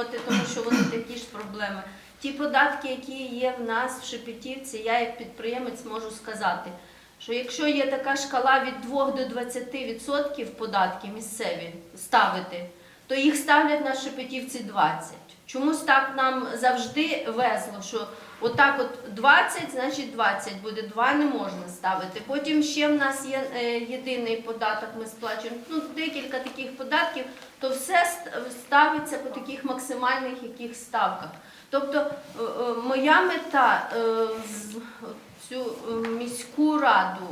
обговорювати, тому що вони такі ж проблеми. Ті податки, які є в нас в Шепетівці, я як підприємець можу сказати, що якщо є така шкала від 2 до 20% податки місцеві ставити, то їх ставлять на Шепетівці 20. Чомусь так нам завжди везло, що отак от 20, значить 20 буде, 2 не можна ставити. Потім ще в нас є е, єдиний податок, ми сплачуємо ну, декілька таких податків, то все ставиться по таких максимальних яких ставках. Тобто е, е, моя мета цю міську раду,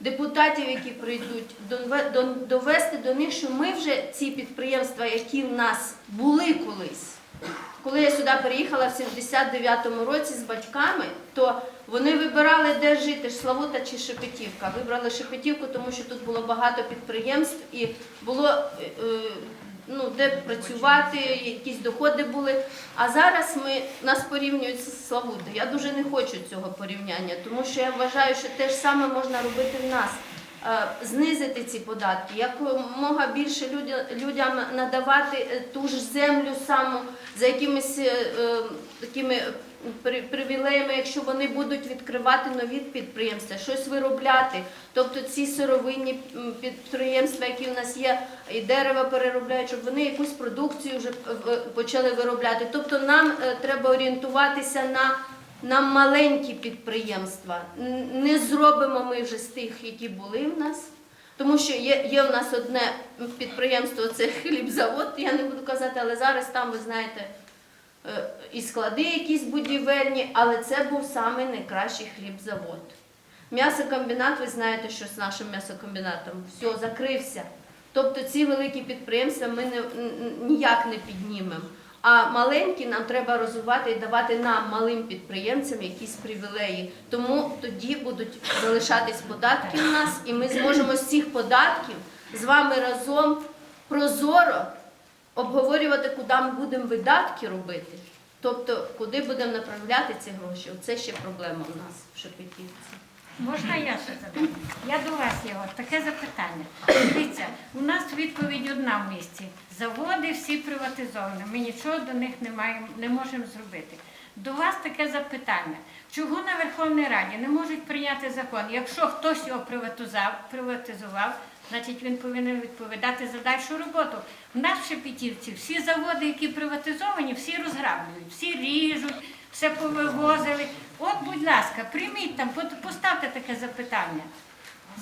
депутатів, які прийдуть, дове- довести до них, що ми вже ці підприємства, які в нас були колись. Коли я сюди переїхала в 79-му році з батьками, то вони вибирали, де жити, Славута чи Шепетівка. Вибрали Шепетівку, тому що тут було багато підприємств і було е, е, ну, де працювати, якісь доходи були. А зараз ми нас порівнюють з Славутою. Я дуже не хочу цього порівняння, тому що я вважаю, що те ж саме можна робити в нас. Е, Знизити ці податки, якомога більше людя- людям надавати е, ту ж землю саму за якимись е, е, такими привілеями, якщо вони будуть відкривати нові підприємства, щось виробляти. Тобто ці сировинні підприємства, які в нас є, і дерева переробляють, щоб вони якусь продукцію вже е, почали виробляти. Тобто нам е, треба орієнтуватися на на маленькі підприємства. Не зробимо ми вже з тих, які були в нас. Тому що є, є в нас одне підприємство, це хлібзавод, я не буду казати, але зараз там, ви знаєте, і склади якісь будівельні, але це був самий найкращий хлібзавод. М'ясокомбінат, ви знаєте, що з нашим м'ясокомбінатом все закрився. Тобто ці великі підприємства ми не, ніяк не піднімемо. А маленькі нам треба розвивати і давати нам, малим підприємцям, якісь привілеї. Тому тоді будуть залишатись податки у нас, і ми зможемо з цих податків з вами разом прозоро обговорювати, куди ми будемо видатки робити. Тобто, куди будемо направляти ці гроші. Оце ще проблема у нас в Шепетівці. Можна я ще задам? Я до вас є таке запитання. Дивіться, у нас відповідь одна в місті. Заводи всі приватизовані. Ми нічого до них не маємо, не можемо зробити. До вас таке запитання. Чого на Верховній Раді не можуть прийняти закон? Якщо хтось його приватизував, приватизував, значить він повинен відповідати за дальшу роботу. У нас в Шепетівці всі заводи, які приватизовані, всі розграблюють, всі ріжуть, все повивозили. От, будь ласка, прийміть там, поставте таке запитання.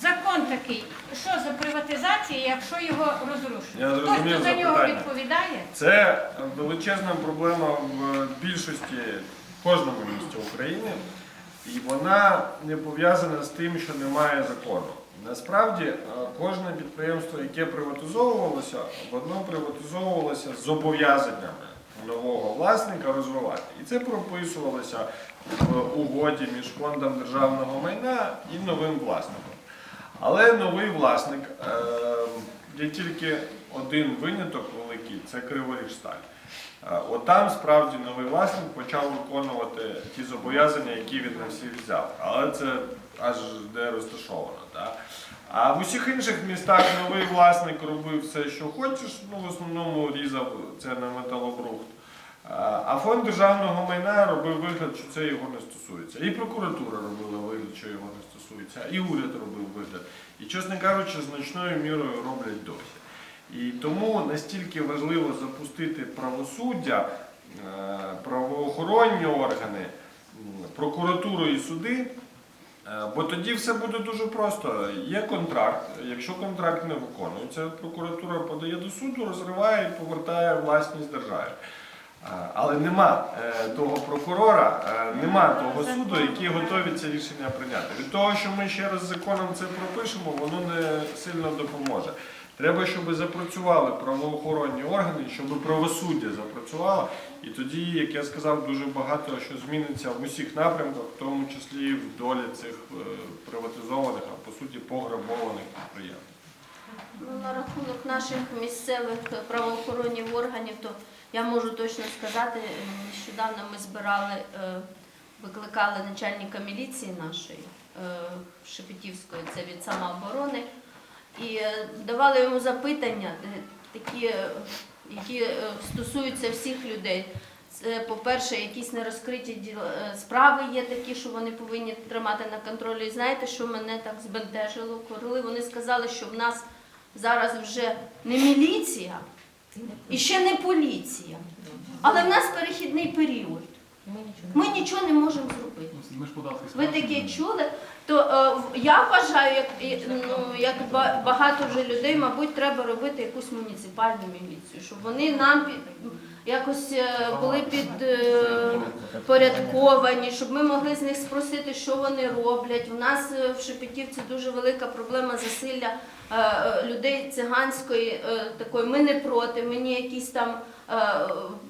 Закон такий, що за приватизація, якщо його розрушують? Хто за нього відповідає? Це величезна проблема в більшості кожному місті України, і вона не пов'язана з тим, що немає закону. Насправді, е, кожне підприємство, яке приватизовувалося, воно приватизовувалося з зобов'язаннями нового власника розвивати. І це прописувалося в угоді між фондом державного майна і новим власником. Але новий власник, е, є тільки один виняток великий це Криворіжсталь. Е, От справді новий власник почав виконувати ті зобов'язання, які він на всіх взяв. Але це аж де розташовано. Так? А в усіх інших містах новий власник робив все, що хочеш, ну в основному різав це на металобрухт. А а фонд державного майна робив вигляд, що це його не стосується. І прокуратура робила вигляд, що його не стосується, і уряд робив вигляд. І, чесно кажучи, значною мірою роблять досі. І тому настільки важливо запустити правосуддя, е, правоохоронні органи, прокуратуру і суди. Е, Бо тоді все буде дуже просто. Є контракт. Якщо контракт не виконується, прокуратура подає до суду, розриває і повертає власність державі. Е, Але нема того прокурора, нема того суду, які готові це рішення прийняти. Від того, що ми ще раз законом це пропишемо, воно не сильно допоможе. Треба, щоб запрацювали правоохоронні органи, щоб правосуддя запрацювало, і тоді, як я сказав, дуже багато що зміниться в усіх напрямках, в тому числі в долі цих е, приватизованих, а по суті пограбованих підприємств. Ну, на рахунок наших місцевих правоохоронних органів, то я можу точно сказати, е, нещодавно ми збирали, е, викликали начальника міліції нашої Шепетівської, це від самооборони, і е, давали йому запитання, е, такі е, які стосуються всіх людей. Це, по-перше, якісь нерозкриті справи є такі, що вони повинні тримати на контролі. І знаєте, що мене так збентежило? Коли вони сказали, що в нас зараз вже не міліція і ще не поліція, але в нас перехідний період. Ми нічого не можемо зробити. Ми ж податки Ви таке чули? То е, в- я вважаю, як, і, ну, як ба- багато вже людей, мабуть, треба робити якусь муніципальну міліцію, щоб вони нам під, якось е, були підпорядковані, щоб ми могли з них спросити, що вони роблять. У нас е, в Шепетівці дуже велика проблема засилля е, е, людей циганської е, такої. Ми не проти, ми не якісь там е,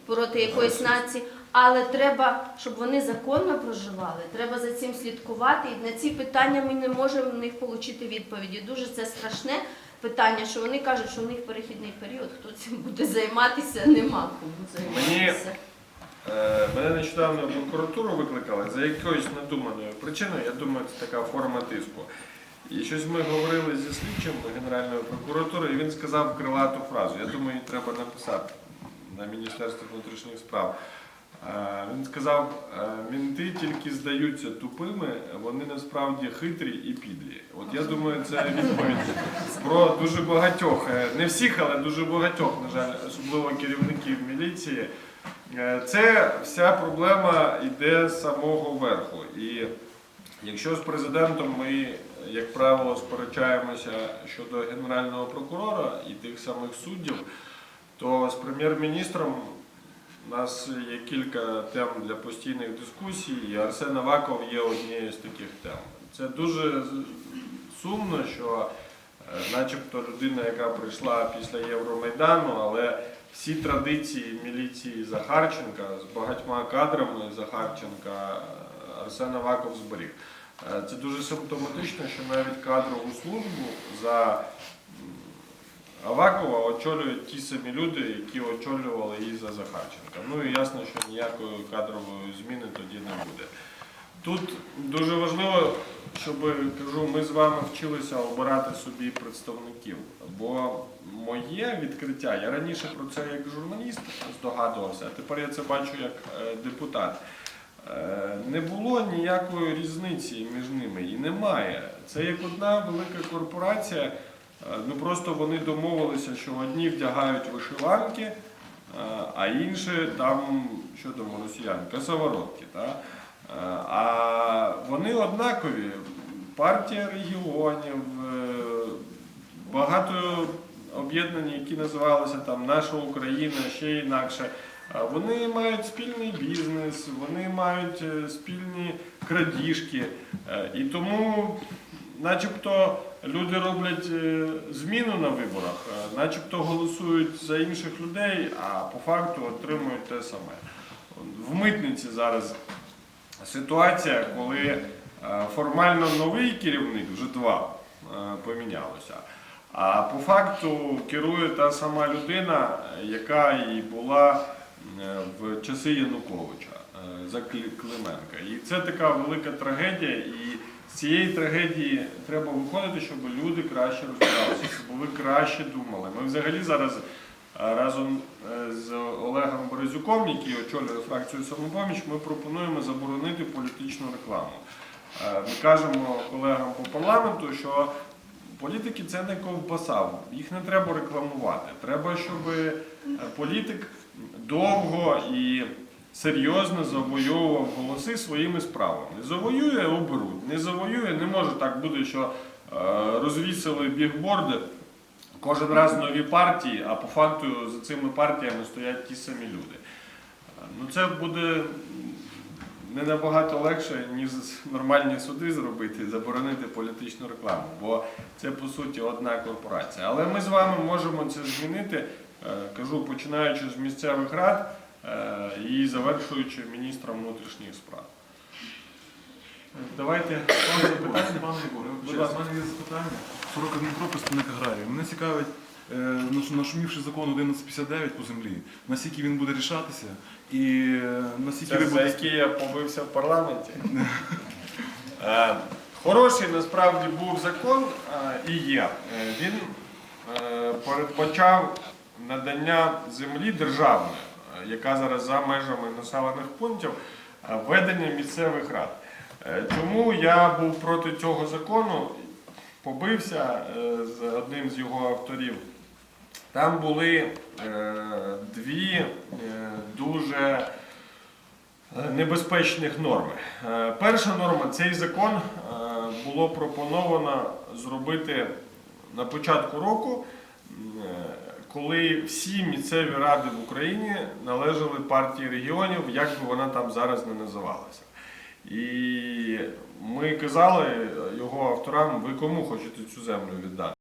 проти якоїсь нації. Але треба, щоб вони законно проживали, треба за цим слідкувати. І на ці питання ми не можемо в них отримати відповіді. Дуже це страшне питання, що вони кажуть, що у них перехідний період, хто цим буде займатися, нема кому займатися. Е, Мене нещодавно в прокуратуру викликали за якоюсь надуманою причиною. Я думаю, це така форма тиску. І щось ми говорили зі слідчим Генеральної прокуратури, і він сказав крилату фразу. Я думаю, її треба написати на Міністерство внутрішніх справ. Е, Він сказав, е, мінти тільки здаються тупими, вони насправді хитрі і підлі. От я думаю, це відповідь про дуже багатьох, е, не всіх, але дуже багатьох, на жаль, особливо керівників міліції. Це вся проблема йде з самого верху. І якщо з президентом ми, як правило, сперечаємося щодо генерального прокурора і тих самих суддів, то з прем'єр-міністром у нас є кілька тем для постійних дискусій, і Арсен Аваков є однією з таких тем. Це дуже сумно, що е, начебто людина, яка прийшла після Євромайдану, але всі традиції міліції Захарченка з багатьма кадрами Захарченка е, Арсен Аваков зберіг. Е, Це дуже симптоматично, що навіть кадрову службу за Авакова очолюють ті самі люди, які очолювали її за Захарченка. Ну і ясно, що ніякої кадрової зміни тоді не буде. Тут дуже важливо, щоб кажу, ми з вами вчилися обирати собі представників. Бо моє відкриття, я раніше про це як журналіст здогадувався, а тепер я це бачу як е, депутат. Е, Не було ніякої різниці між ними і немає. Це як одна велика корпорація. Е, Ну просто вони домовилися, що одні вдягають вишиванки, е, а інші там, що там росіян, косоворотки. Та? Е, А вони однакові. Партія регіонів, багато об'єднань, які називалися там Наша Україна, ще інакше. Вони мають спільний бізнес, вони мають спільні крадіжки. І тому, начебто, люди роблять е, зміну на виборах, начебто голосують за інших людей, а по факту отримують те саме. В митниці зараз ситуація, коли е, формально новий керівник, вже два е, помінялося. А по факту керує та сама людина, яка і була в часи Януковича за Клименка. І це така велика трагедія. І цієї трагедії треба виходити, щоб люди краще розбиралися, щоб ви краще думали. Ми взагалі зараз е, разом е, з Олегом Березюком, який очолює фракцію самопоміч, ми пропонуємо заборонити політичну рекламу. Е, Ми кажемо колегам по парламенту, що політики це не ковбаса, їх не треба рекламувати. Треба, щоб політик довго і серйозно завоював голоси своїми справами. Завоює, оберуть. Не завоює, не може так бути, що е, розвісили бігборди. Кожен раз нові партії, а по факту за цими партіями стоять ті самі люди. Ну це буде не набагато легше, ніж нормальні суди зробити, заборонити політичну рекламу, бо це по суті одна корпорація. Але ми з вами можемо це змінити, е, кажу, починаючи з місцевих рад і завершуючи міністром внутрішніх справ. Давайте Пане запитання, пане Єгоре, Будь ласка. мене є запитання. Сорока Дмитро, представник аграрії. Мене цікавить, е, наш- нашумівший закон 1159 по землі, наскільки він буде рішатися і е, наскільки Це ви за будете... який я побився в парламенті. Е, Хороший насправді був закон е, і є. Е, Він е, передбачав надання землі державної, е, яка зараз за межами населених пунктів, е, ведення місцевих рад. Е, Чому я був проти цього закону, побився е, з одним з його авторів. Там були дві дуже небезпечних норми. Перша норма цей закон було пропоновано зробити на початку року, коли всі місцеві ради в Україні належали партії регіонів, як би вона там зараз не називалася. І ми казали його авторам, ви кому хочете цю землю віддати?